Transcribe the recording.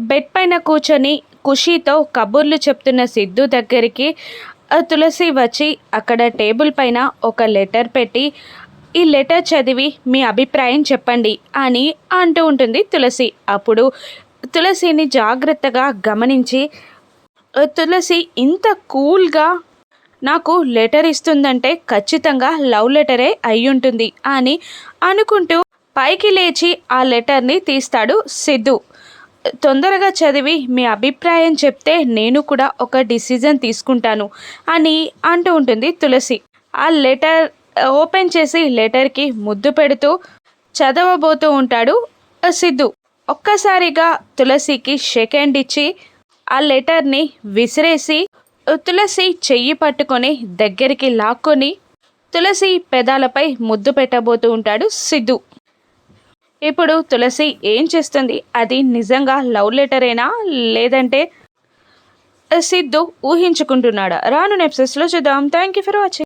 Bed పైన కూర్చొని ఖుషీతో కబుర్లు చెప్తున్న సిద్ధు దగ్గరికి తులసి వచ్చి అక్కడ టేబుల్ పైన ఒక లెటర్ పెట్టి ఈ లెటర్ చదివి మీ అభిప్రాయం చెప్పండి అని అంటూ ఉంటుంది తులసి. అప్పుడు తులసిని జాగ్రత్తగా గమనించి తులసి ఇంత కూల్గా నాకు లెటర్ ఇస్తుందంటే ఖచ్చితంగా లవ్ లెటరే అయి ఉంటుంది అని అనుకుంటూ పైకి లేచి ఆ లెటర్ని తీస్తాడు సిద్ధు. తొందరగా చదివి మీ అభిప్రాయం చెప్తే నేను కూడా ఒక డిసిజన్ తీసుకుంటాను అని అంటూ ఉంటుంది తులసి. ఆ లెటర్ ఓపెన్ చేసి లెటర్కి ముద్దు పెడుతూ చదవబోతూ ఉంటాడు సిద్ధు. ఒక్కసారిగా తులసికి షేక్ ఇచ్చి ఆ లెటర్ని విసిరేసి తులసి చెయ్యి పట్టుకొని దగ్గరికి లాక్కొని తులసి పెదాలపై ముద్దు పెట్టబోతూ ఉంటాడు సిద్ధు. ఇప్పుడు తులసి ఏం చేస్తుంది? అది నిజంగా లవ్ లెటరేనా లేదంటే సిద్ధు ఊహించుకుంటున్నాడా? రాను నెప్సెస్లో చూద్దాం. Thank you for watching